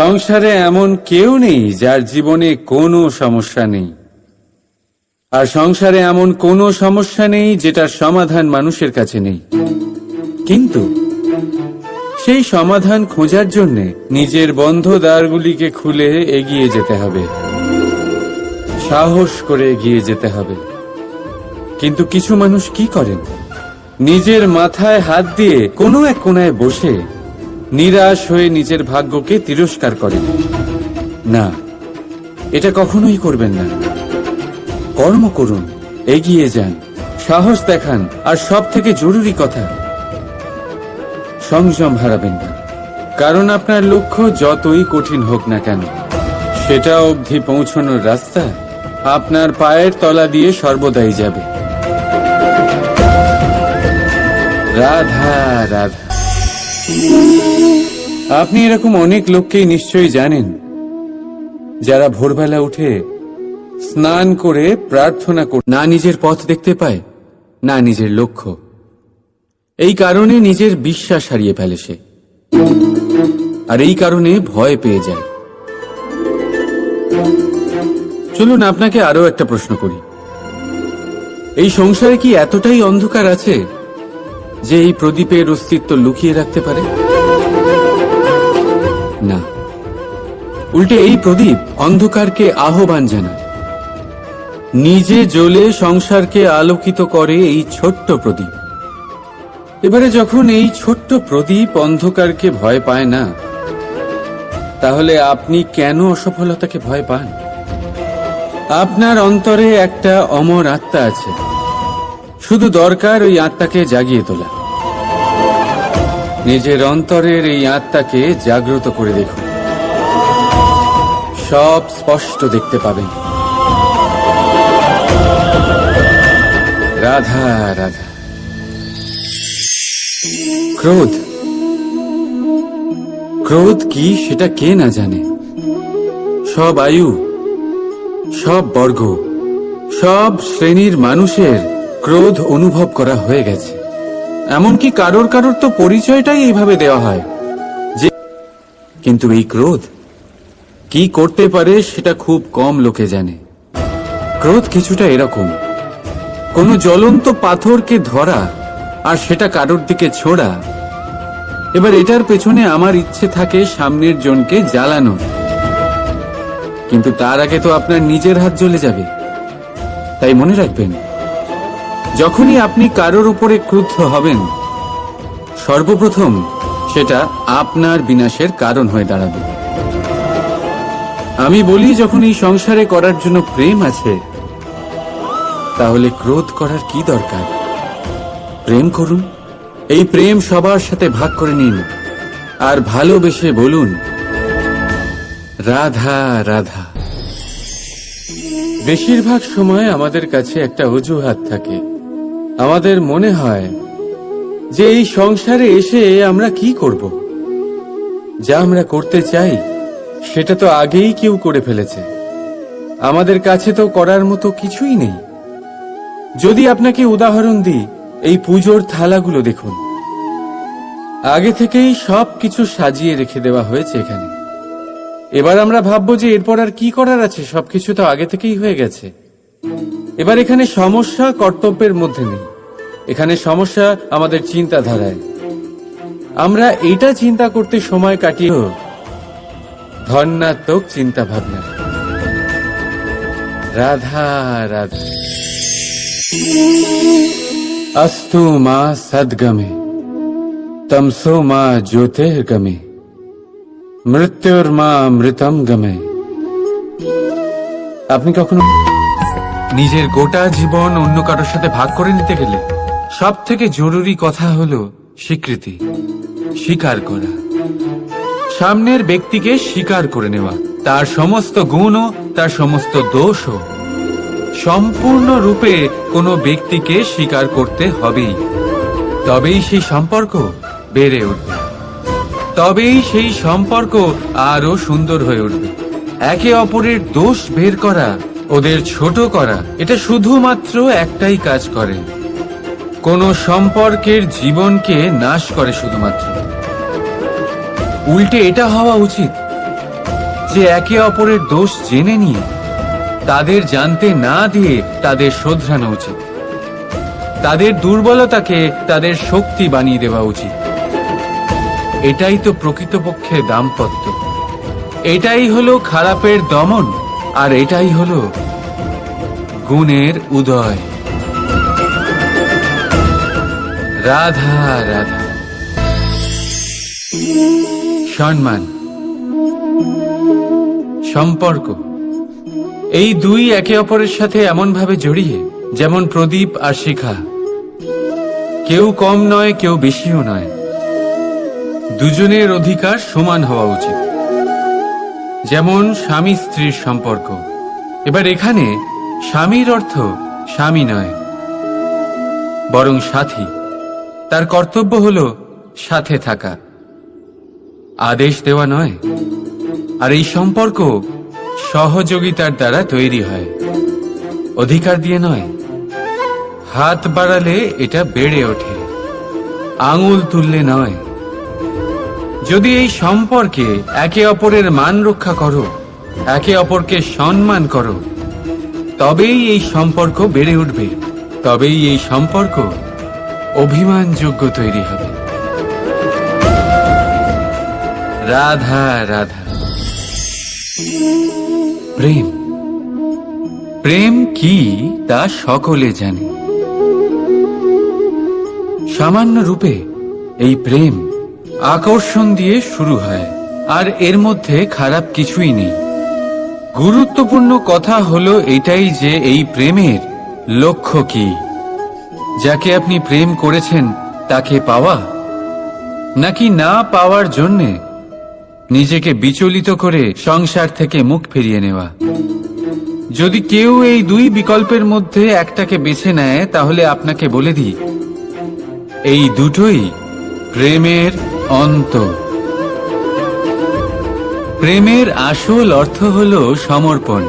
সংসারে এমন কেউ নেই যার জীবনে কোনো সমস্যা নেই। আর সংসারে এমন কোনো সমস্যা নেই যেটার সমাধান মানুষের কাছে নেই। কিন্তু সেই সমাধান খোঁজার জন্যে নিজের বন্ধ দ্বারগুলিকে খুলে এগিয়ে যেতে হবে। সাহস করে এগিয়ে যেতে হবে। কিন্তু কিছু মানুষ কি করেন? নিজের মাথায় হাত দিয়ে কোনো এক কোনায় বসে নিরাশ হয়ে নিজের ভাগ্যকে তিরস্কার করেন। না, এটা কখনোই করবেন না। কর্ম করুন, এগিয়ে যান, সাহস দেখান, আর সব থেকে জরুরি কথা, সংযম হারাবেন না। কারণ আপনার লক্ষ্য যতই কঠিন হোক না কেন, সেটা অবধি পৌঁছানোর রাস্তা আপনার পায়ের তলা দিয়ে সর্বদাই যাবে। রাধা রাধা। আপনি এরকম অনেক লোককেই নিশ্চয়ই জানেন। যারা ভোরবেলা উঠে স্নান করে প্রার্থনা করে না নিজের পথ দেখতে পায়, না নিজের লক্ষ্য। এই কারণে নিজের বিশ্বাস হারিয়ে ফেলে সে। আর এই কারণে ভয় পেয়ে যায়। চলুন, আপনাকে আরও একটা প্রশ্ন করি। এই সংসারে কি এতটাই অন্ধকার আছে যে এই প্রদীপের অস্তিত্ব লুকিয়ে রাখতে পারে? না। উল্টে এই প্রদীপ অন্ধকারকে আহ্বান জানায়। নিজে জ্বলে সংসারকে আলোকিত করে এই ছোট্ট প্রদীপ। এবারে যখন এই ছোট্ট প্রদীপ অন্ধকারকে ভয় পায় না, তাহলে আপনি কেন অসফলতাকে ভয় পান? আপনার অন্তরে একটা অমর আত্মা আছে। শুধু দরকার ওই আত্মাকে জাগিয়ে তোলা। নিজের অন্তরের এই আত্মাকে জাগ্রত করে দেখুন। সব স্পষ্ট দেখতে পাবেন। রাধা রাধা। ক্রোধ। ক্রোধ কি সেটা কে না জানে? সব আয়ু, সব বর্গ, সব শ্রেণির মানুষের ক্রোধ অনুভব করা হয়ে গেছে। এমনকি কারোর কারোর তো পরিচয়টাই এইভাবে দেওয়া হয়। যে কিন্তু এই ক্রোধ কি করতে পারে সেটা খুব কম লোকে জানে। ক্রোধ কিছুটা এরকম। কোনো জ্বলন্ত পাথরকে ধরা আর সেটা কারোর দিকে ছোড়া। এবার এটার পেছনে আমার ইচ্ছে থাকে সামনের জনকে জ্বালানোর। কিন্তু তার আগে তো আপনার নিজের হাত জ্বলে যাবে। তাই মনে রাখবেন যখনই আপনি কারোর উপরে ক্রুদ্ধ হবেন, সর্বপ্রথম সেটা আপনার বিনাশের কারণ হয়ে দাঁড়াবে। আমি বলি, যখন এই সংসারে করার জন্য প্রেম আছে, তাহলে ক্রোধ করার কি দরকার? প্রেম করুন। এই প্রেম সবার সাথে ভাগ করে নিন। আর ভালোবেসে বলুন, রাধা রাধা। বেশিরভাগ সময় আমাদের কাছে একটা অজুহাত থাকে। আমাদের মনে হয় যে এই সংসারে এসে আমরা কি করব? যা আমরা করতে চাই, সেটা তো আগেই কেউ করে ফেলেছে। আমাদের কাছে তো করার মতো কিছুই নেই। যদি আপনাকে উদাহরণ দিই, এই পুজোর থালাগুলো দেখুন। আগে থেকেই সব কিছু সাজিয়ে রেখে দেওয়া হয়েছে এখানে। এবার আমরা ভাববো যে এরপর আর কি করার আছে, সবকিছু তো আগে থেকেই হয়ে গেছে। এবার এখানে সমস্যা কর্তব্যের মধ্যে নেই। এখানে সমস্যা আমাদের চিন্তাধারায় আমরা এটা চিন্তা করতে সময় কাটিয়ে ধন্যাত্মক চিন্তা ভাবনা রাধা রাধা अस्तु माँ सद्गमे तमसो माँ ज्योतिर्गमे মৃত্যুর মা মৃতম গমে আপনি কখনো নিজের গোটা জীবন অন্য কারোর সাথে ভাগ করে নিতে গেলে সব থেকে জরুরি কথা হলো স্বীকৃতি, স্বীকার করা। সামনের ব্যক্তিকে স্বীকার করে নেওয়া। তার সমস্ত গুণও, তার সমস্ত দোষও। সম্পূর্ণরূপে কোনো ব্যক্তিকে স্বীকার করতে হবেই। তবেই সেই সম্পর্ক বেড়ে উঠবে। তবেই সেই সম্পর্ক আরও সুন্দর হয়ে উঠবে। একে অপরের দোষ বের করা, ওদের ছোট করা, এটা শুধুমাত্র একটাই কাজ করে। কোন সম্পর্কের জীবনকে নাশ করে শুধুমাত্র। উল্টে এটা হওয়া উচিত যে একে অপরের দোষ জেনে নিয়ে, তাদের জানতে না দিয়ে তাদের শোধরানো উচিত। তাদের দুর্বলতাকে তাদের শক্তি বানিয়ে দেওয়া উচিত। এটাই তো প্রকৃতপক্ষে দাম্পত্য। এটাই হলো খারাপের দমন আর এটাই হলো গুণের উদয়। রাধা রাধা। সম্মান, সম্পর্ক। এই দুই একে অপরের সাথে এমন ভাবে জড়িয়ে, যেমন প্রদীপ আর শিখা। কেউ কম নয়, কেউ বেশিও নয়। দুজনের অধিকার সমান হওয়া উচিত। যেমন স্বামী স্ত্রীর সম্পর্ক। এবার এখানে স্বামীর অর্থ স্বামী নয়, বরং সাথী। তার কর্তব্য হল সাথে থাকা। আদেশ দেওয়া নয়। আর এই সম্পর্ক সহযোগিতার দ্বারা তৈরি হয়। অধিকার দিয়ে নয়। হাত বাড়ালে এটা বেড়ে ওঠে। আঙুল তুললে নয়। যদি এই সম্পর্কে একে অপরের মান রক্ষা করো, একে অপরকে সম্মান করো, তবেই এই সম্পর্ক বেড়ে উঠবে। তবেই এই সম্পর্ক অভিমানযোগ্য তৈরি হবে। রাধা রাধা। প্রেম। প্রেম কি তা সকলে জানে। সামান্য রূপে এই প্রেম আকর্ষণ দিয়ে শুরু হয়, আর এর মধ্যে খারাপ কিছুই নেই। গুরুত্বপূর্ণ কথা হলো এটাই যে এই প্রেমের লক্ষ্য কি। যাকে আপনি প্রেম করেছেন, তাকে পাওয়া? নাকি না পাওয়ার জন্যে নিজেকে বিচলিত করে সংসার থেকে মুখ ফিরিয়ে নেওয়া? যদি কেউ এই দুই বিকল্পের মধ্যে একটাকে বেছে নেয়, তাহলে আপনাকে বলে দিই, এই দুটোই প্রেমের অন্ত। প্রেমের আসল অর্থ হল সমর্পণ।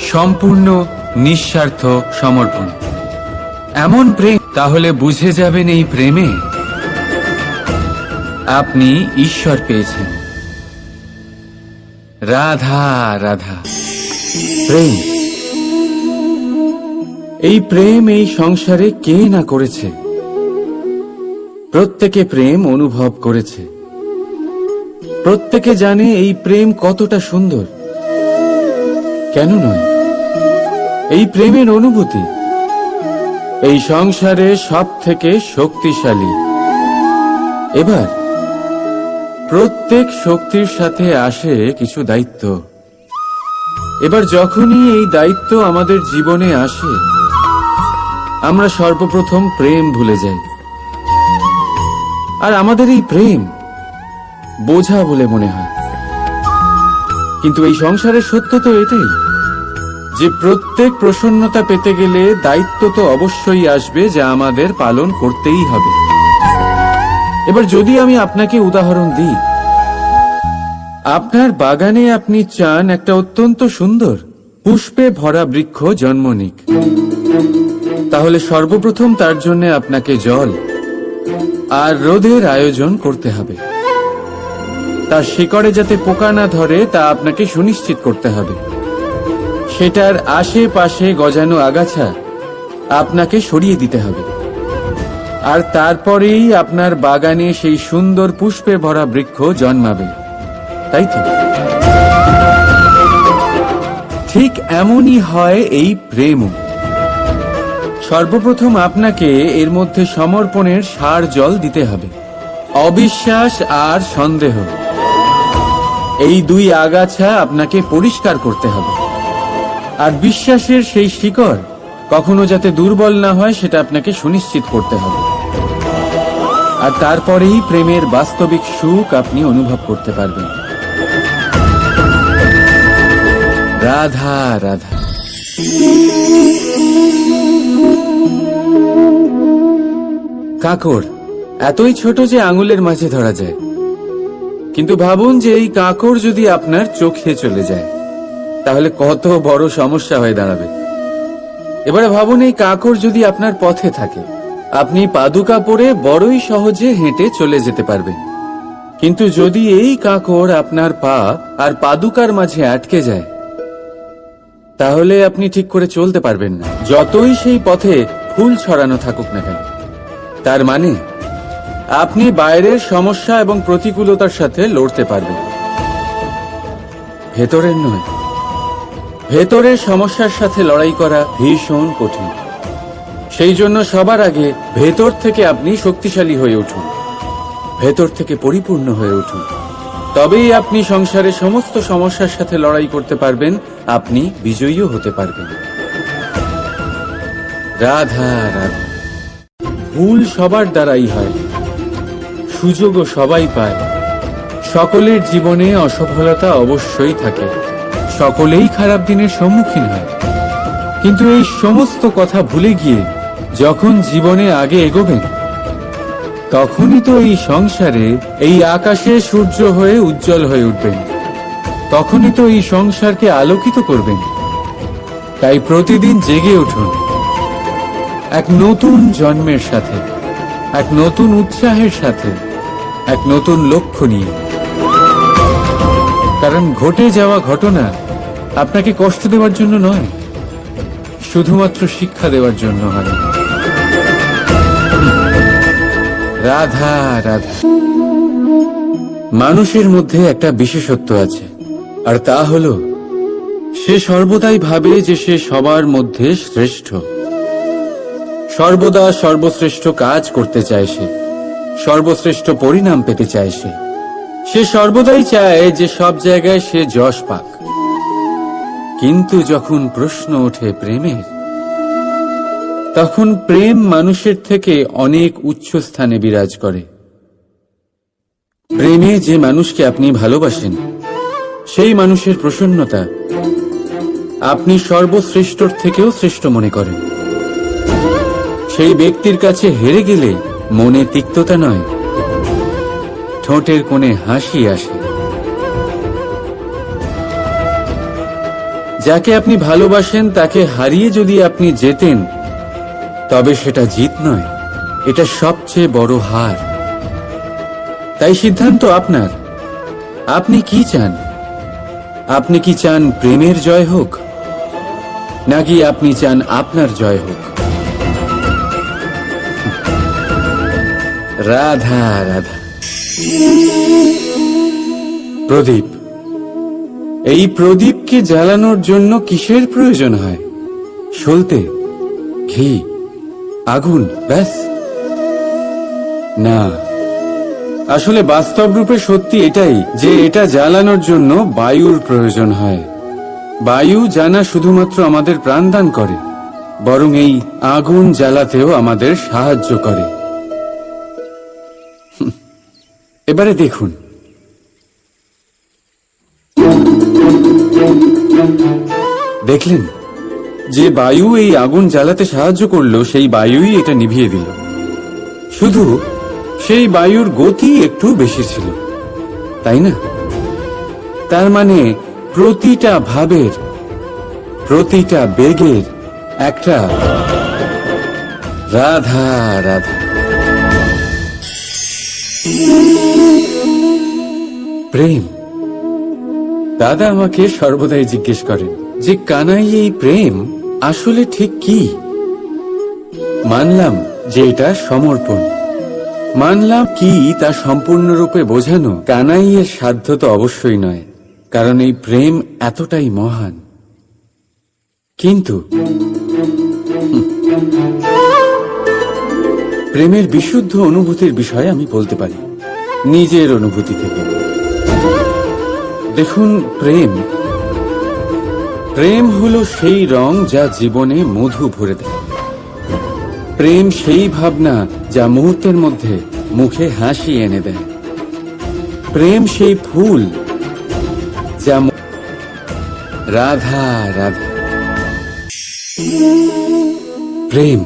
সম্পূর্ণ নিঃস্বার্থ সমর্পণ। এমন প্রেম, তাহলে বুঝে যাবেন এই প্রেমে? আপনি ঈশ্বর পেয়েছেন। রাধা রাধা। প্রেম। এই প্রেম এই সংসারে কে না করেছে? প্রত্যেকে প্রেম অনুভব করেছে। প্রত্যেকে জানে এই প্রেম কতটা সুন্দর। কেন নয়? এই প্রেমের অনুভূতি, এই সংসারে সব থেকে শক্তিশালী। এবার, প্রত্যেক শক্তির সাথে আসে কিছু দায়িত্ব। এবার যখনই এই দায়িত্ব আমাদের জীবনে আসে, আমরা সর্বপ্রথম প্রেম ভুলে যাই। আর আমাদের এই প্রেম বোঝা বলে মনে হয়। কিন্তু এই সংসারের সত্য তো এটাই। যে প্রত্যেক প্রসন্নতা পেতে গেলে দায়িত্ব তো অবশ্যই আসবে যা আমাদের পালন করতেই হবে। এবার যদি আমি আপনাকে উদাহরণ দিই, আপনার বাগানে আপনি চান একটা অত্যন্ত সুন্দর, পুষ্পে ভরা বৃক্ষ জন্ম নিক। তাহলে সর্বপ্রথম তার জন্য আপনাকে জল আর রোদের আয়োজন করতে হবে। তার শিকড়ে যাতে পোকা না ধরে তা আপনাকে সুনিশ্চিত করতে হবে। সেটার আশেপাশে গজানো আগাছা আপনাকে সরিয়ে দিতে হবে। আর তারপরেই আপনার বাগানে সেই সুন্দর পুষ্পে ভরা বৃক্ষ জন্মাবে। তাই তো? ঠিক এমনই হয় এই প্রেম সর্বপ্রথম আপনাকে এর মধ্যে সমর্পণের সার জল দিতে হবে। অবিশ্বাস আর সন্দেহ। এই দুই আগাছা আপনাকে পরিষ্কার করতে হবে। আর বিশ্বাসের সেই শিকড় কখনো যাতে দুর্বল না হয় সেটা আপনাকে সুনিশ্চিত করতে হবে। আর তারপরেই প্রেমের বাস্তবিক সুখ আপনি অনুভব করতে পারবেন। রাধা রাধা। কাকড় এতই ছোট যে আঙুলের মাঝে ধরা যায়। কিন্তু ভাবুন যে এই কাকড় যদি আপনার চোখে চলে যায়। তাহলে কত বড় সমস্যা হয়ে দাঁড়াবে। এবারে ভাবুন এই কাকড় যদি আপনার পথে থাকে, আপনি পাদুকা পরে বড়ই সহজে হেঁটে চলে যেতে পারবেন। কিন্তু যদি এই কাকড় আপনার পা আর পাদুকার মাঝে আটকে যায়, তাহলে আপনি ঠিক করে চলতে পারবেন না। যতই সেই পথে ফুল ছড়ানো থাকুক না কেন। তার মানে আপনি বাইরের সমস্যা এবং প্রতিকূলতার সাথে লড়তে পারবেন। ভেতরের নয়। ভেতরের সমস্যার সাথে লড়াই করা ভীষণ কঠিন। সেই জন্য সবার আগে ভেতর থেকে আপনি শক্তিশালী হয়ে উঠুন। ভেতর থেকে পরিপূর্ণ হয়ে উঠুন। তবেই আপনি সংসারের সমস্ত সমস্যার সাথে লড়াই করতে পারবেন, আপনি বিজয়ীও হতে পারবেন। রাধা রাধা। ভুল সবার দ্বারাই হয়। সুযোগও সবাই পায়। সকলের জীবনে অসফলতা অবশ্যই থাকে। সকলেই খারাপ দিনের সম্মুখীন হয়। কিন্তু এই সমস্ত কথা ভুলে গিয়ে যখন জীবনে আগে এগোবেন, তখনই তো এই সংসারে এই আকাশে সূর্য হয়ে উজ্জ্বল হয়ে উঠবেন। তখনই তো এই সংসারকে আলোকিত করবেন। তাই প্রতিদিন জেগে উঠুন। এক নতুন জন্মের সাথে, এক নতুন উৎসাহের সাথে, এক নতুন লক্ষ্য নিয়ে। কারণ ঘটে যাওয়া ঘটনা আপনাকে কষ্ট দেওয়ার জন্য নয়, শুধুমাত্র শিক্ষা দেওয়ার জন্য হয় রাধা রাধা। মানুষের মধ্যে একটা বিশেষত্ব আছে, আর তা হলো, সে সর্বদাই ভাবে যে সে সবার মধ্যে শ্রেষ্ঠ। সর্বদা সর্বশ্রেষ্ঠ কাজ করতে চায় সে, সর্বশ্রেষ্ঠ পরিণাম পেতে চায় সে। সে সর্বদাই চায় যে সব জায়গায় সে যশ পাক। কিন্তু যখন প্রশ্ন ওঠে প্রেমের, তখন প্রেম মানুষের থেকে অনেক উচ্চ স্থানে বিরাজ করে। প্রেমে যে মানুষকে আপনি ভালোবাসেন, সেই মানুষের প্রসন্নতা আপনি সর্বশ্রেষ্ঠর থেকেও শ্রেষ্ঠ মনে করেন। সেই ব্যক্তির কাছে হেরে গেলে মনে তিক্ততা নয়, ঠোঁটের কোণে হাসি আসে। যাকে আপনি ভালোবাসেন, তাকে হারিয়ে যদি আপনি যেতেন তবে সেটা জিত নয়, এটা সবচেয়ে বড় হার। তাই সিদ্ধান্ত আপনার। আপনি কি চান? আপনি কি চান প্রেমের জয় হোক, নাকি আপনি চান আপনার জয় হোক? রাধা রাধা। প্রদীপ। এই প্রদীপকে জ্বালানোর জন্য কিসের প্রয়োজন হয়? সলতে, ঘি, আগুন, ব্যাস। না, আসলে বাস্তব রূপে সত্যি এটাই যে এটা জ্বালানোর জন্য বায়ুর প্রয়োজন হয়। বায়ু জানা শুধুমাত্র আমাদের প্রাণদান করে, বরং এই আগুন জ্বালাতেও আমাদের সাহায্য করে। এবারে দেখুন। দেখলেন, যে বায়ু এই আগুন জ্বালাতে সাহায্য করল, সেই বায়ুই এটা নিভিয়ে দিল। শুধু সেই বায়ুর গতি একটু বেশি ছিল, তাই না? তার মানে প্রতিটা ভাবের, প্রতিটা বেগের একটা রাধা রাধা। প্রেম। দাদা আমাকে সর্বদাই জিজ্ঞেস করেন যে, কানাই এই প্রেম আসলে ঠিক কি? মানলাম যে এটা সমর্পণ। মানলাম কি তা সম্পূর্ণরূপে বোঝানো কানাইয়ের সাধ্য তো অবশ্যই নয়, কারণ এই প্রেম এতটাই মহান। কিন্তু প্রেমের বিশুদ্ধ অনুভূতির বিষয়ে আমি বলতে পারি, নিজের অনুভূতি থেকে। দেখুন প্রেম। প্রেম হলো সেই রং যা জীবনে মধু ভরে দেয়। প্রেম সেই ভাবনা যা মুহূর্তের মধ্যে মুখে হাসি এনে দেয়। প্রেম সেই ফুল যা রাধা রাধা। প্রেম।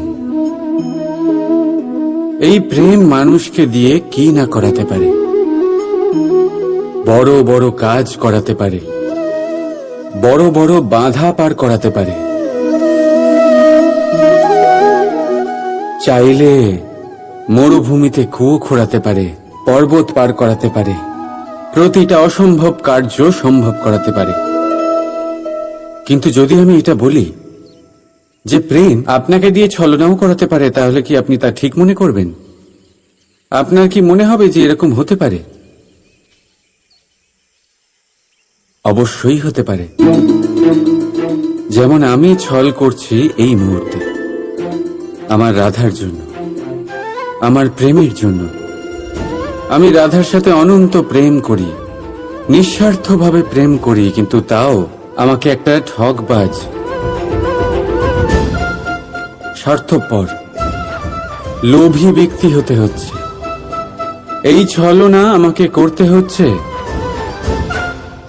এই প্রেম মানুষকে দিয়ে কি না করাতে পারে? বড় বড় কাজ করাতে পারে। বড় বড় বাধা পার করাতে পারে। চাইলে মরুভূমিতে কুয়ো খোঁড়াতে পারে, পর্বত পার করাতে পারে। প্রতিটা অসম্ভব কার্য সম্ভব করাতে পারে। কিন্তু যদি আমি এটা বলি, যে প্রেম আপনাকে দিয়ে ছলনাও করাতে পারে, তাহলে কি আপনি তা ঠিক মনে করবেন? আপনার কি মনে হবে যে এরকম হতে পারে? অবশ্যই হতে পারে। যেমন আমি ছল করছি এই মুহূর্তে। আমার রাধার জন্য। আমার প্রেমের জন্য। আমি রাধার সাথে অনন্ত প্রেম করি। নিঃস্বার্থভাবে প্রেম করি, কিন্তু তাও আমাকে একটা ঠকবাজ স্বার্থপর। লোভী ব্যক্তি হতে হচ্ছে। এই ছলনা আমাকে করতে হচ্ছে।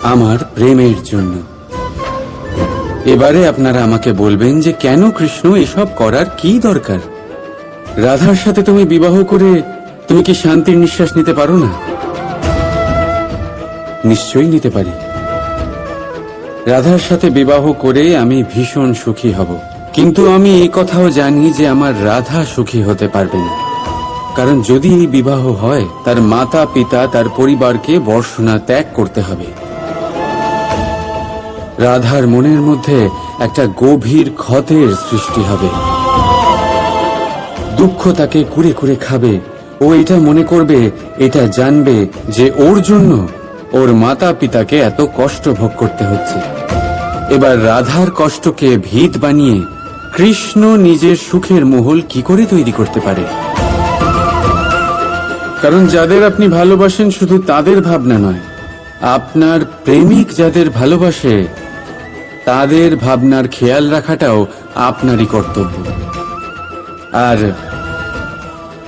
আমার প্রেমের জন্য। এবারে আপনারা আমাকে বলবেন যে কেন কৃষ্ণ এসব করার কি দরকার? রাধার সাথে তুমি বিবাহ করে তুমি কি শান্তির নিঃশ্বাস নিতে পারো না? নিশ্চয়ই নিতে পারি। রাধার সাথে বিবাহ করে আমি ভীষণ সুখী হব। কিন্তু আমি এই কথাও জানি যে আমার রাধা সুখী হতে পারবে না। কারণ যদি এই বিবাহ হয়, তার মাতা পিতা তার পরিবারকে বর্ষণা ত্যাগ করতে হবে। রাধার মনের মধ্যে একটা গভীর ক্ষতের সৃষ্টি হবে। দুঃখ তাকে কুড়ে কুড়ে খাবে। ও এটা মনে করবে, এটা জানবে যে ওর জন্য ওর মাতা পিতাকে এত কষ্ট ভোগ করতে হচ্ছে। এবার রাধার কষ্টকে ভিত বানিয়ে কৃষ্ণ নিজের সুখের মহল কি করে তৈরি করতে পারে? কারণ যাদের আপনি ভালোবাসেন শুধু তাদের ভাবনা নয়, আপনার প্রেমিক যাদের ভালোবাসে তাদের ভাবনার খেয়াল রাখাটাও আপনারই কর্তব্য। আর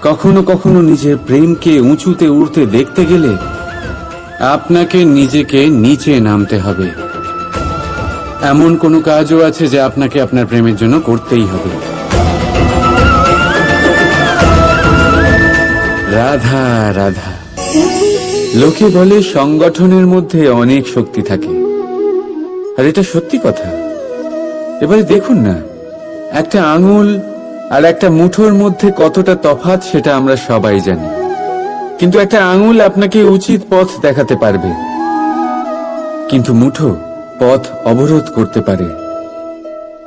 কখনো কখনো নিজের প্রেমকে উঁচুতে উঠতে দেখতে গেলে আপনাকে নিজেকে নিচে নামতে হবে। এমন কোনো কাজও আছে যে আপনাকে আপনার প্রেমের জন্য করতেই হবে। রাধা রাধা। লোকে বলে সংগঠনের মধ্যে অনেক শক্তি থাকে। আর এটা সত্যি কথা। এবারে দেখুন না, একটা আঙুল আর একটা মুঠোর মধ্যে কতটা তফাৎ সেটা আমরা সবাই জানি। কিন্তু একটা আঙুল আপনাকে উচিত পথ দেখাতে পারবে। কিন্তু মুঠো পথ অবরোধ করতে পারে।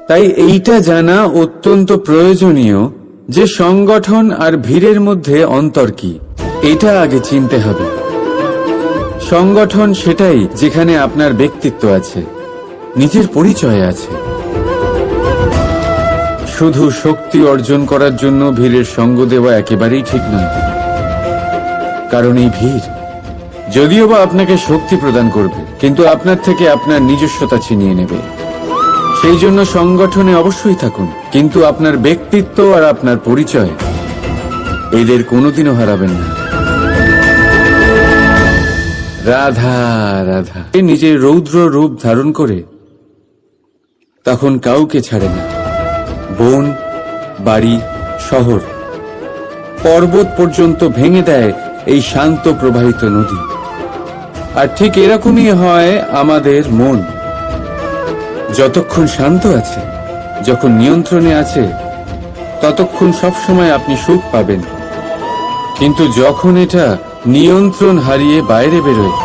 তাই এইটা জানা অত্যন্ত প্রয়োজনীয় যে সংগঠন আর ভিড়ের মধ্যে অন্তর কি, এটা আগে চিনতে হবে। সংগঠন সেটাই যেখানে আপনার ব্যক্তিত্ব আছে। নিজের পরিচয় আছে। শুধু শক্তি অর্জন করার জন্য ভিড়ের সঙ্গ দেওয়া একেবারেই ঠিক নয়। কারণ এই ভিড় যদিও বা আপনাকে শক্তি প্রদান করবে, কিন্তু আপনার থেকে আপনার নিজস্বতা ছিনিয়ে নেবে। সেই জন্য সংগঠনে অবশ্যই থাকুন, কিন্তু আপনার ব্যক্তিত্ব আর আপনার পরিচয় এদের কোনোদিনও হারাবেন না। রাধা রাধা। নিজের রৌদ্র রূপ ধারণ করে তখন কাউকে ছাড়ে না। বন, বাড়ি, শহর। পর্বত পর্যন্ত ভেঙে দেয় এই শান্ত প্রবাহিত নদী। আর ঠিক এরকমই হয় আমাদের মন। যতক্ষণ শান্ত আছে, যখন নিয়ন্ত্রণে আছে, ততক্ষণ সবসময় আপনি সুখ পাবেন। কিন্তু যখন এটা নিয়ন্ত্রণ হারিয়ে বাইরে বেরোয়